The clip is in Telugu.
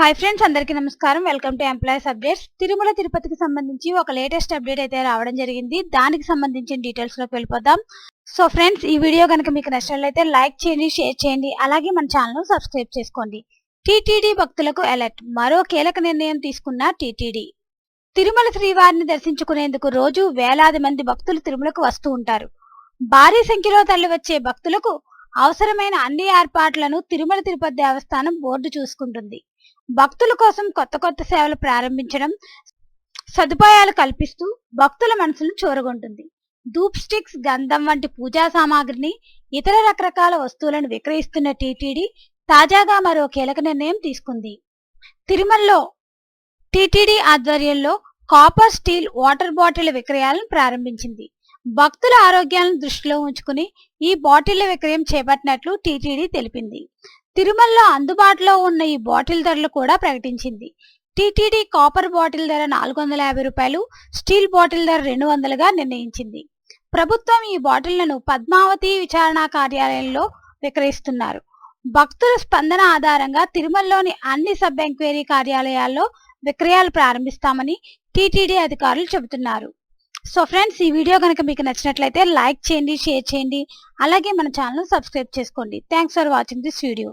హాయ్ ఫ్రెండ్స్ అందరికీ నమస్కారం. Welcome to employees updates Tirumala తిరుపతికి సంబంధించి ఒక లేటెస్ట్ అప్డేట్ అయితే రావడం జరిగింది. దానికి సంబంధించిన డీటెయిల్స్లోకి వెళ్ళిపోదాం. సో ఫ్రెండ్స్ ఈ వీడియో కనుక మీకు నచ్చినట్లయితే లైక్ చేయండి షేర్ చేయండి అలాగే మన ఛానల్ను సబ్స్క్రైబ్ చేసుకోండి. టీటీడీ భక్తులకు అలర్ట్ మరో కీలక నిర్ణయం తీసుకున్న టీటీడీ తిరుమల శ్రీవారిని దర్శించుకునేందుకు రోజు వేలాది మంది భక్తులు తిరుమలకు వస్తూ ఉంటారు. భారీ సంఖ్యలో తరలివచ్చే భక్తులకు అవసరమైన అన్ని ఏర్పాట్లను తిరుమల తిరుపతి దేవస్థానం బోర్డు చూసుకుంటుంది. భక్తుల కోసం కొత్త కొత్త సేవలు ప్రారంభించడం సదుపాయాలు కల్పిస్తూ భక్తుల మనసును చూరగొంటుంది. ధూప్ స్టిక్స్ గంధం వంటి పూజా సామాగ్రిని ఇతర రకరకాల వస్తువులను విక్రయిస్తున్న టీటీడీ తాజాగా మరో కీలక నిర్ణయం తీసుకుంది. తిరుమలలో టీటీడీ ఆధ్వర్యంలో కాపర్ స్టీల్ వాటర్ బాటిల్ విక్రయాలను ప్రారంభించింది. భక్తుల ఆరోగ్యాలను దృష్టిలో ఉంచుకుని ఈ బాటిళ్ళ విక్రయం చేపట్టినట్లు టీటీడీ తెలిపింది. తిరుమలలో అందుబాటులో ఉన్న ఈ బాటిల్ ధరలు కూడా ప్రకటించింది. టీటీడీ కాపర్ బాటిల్ ధర నాలుగు వందల యాభై రూపాయలు స్టీల్ బాటిల్ ధర రెండు వందలుగా నిర్ణయించింది. ప్రభుత్వం ఈ బాటిళ్ళను పద్మావతి విచారణ కార్యాలయంలో విక్రయిస్తున్నారు. భక్తుల స్పందన ఆధారంగా తిరుమలలోని అన్ని సబ్ ఎంక్వైరీ కార్యాలయాల్లో విక్రయాలు ప్రారంభిస్తామని టీటీడీ అధికారులు చెబుతున్నారు. సో ఫ్రెండ్స్ ఈ వీడియో కనుక మీకు నచ్చినట్లయితే లైక్ చేయండి షేర్ చేయండి. అలాగే మన ఛానల్ సబ్స్క్రైబ్ చేసుకోండి. Thanks for watching this video